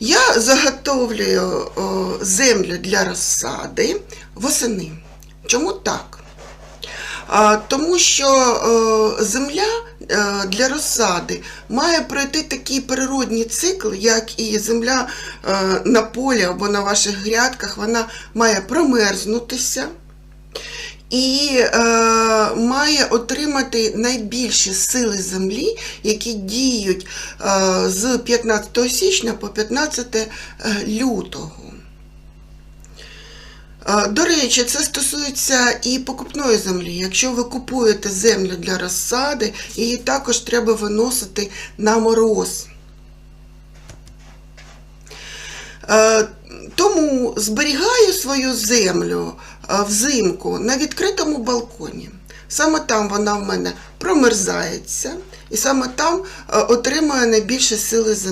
Я заготовлюю землю для розсади восени. Чому так? Тому що земля е, для розсади має пройти такий природній цикл, як і земля е, на полі або на ваших грядках, вона має промерзнутися і е, має отримати найбільші сили землі, які діють е, з 15 січня по 15 е, лютого. Е, До речі, це стосується і покупної землі. Якщо ви купуєте землю для розсади, її також треба виносити на мороз. Тому зберігаю свою землю е, взимку на відкритому балконі. Саме там вона в мене промерзається, і саме там е, отримує найбільше сили землі.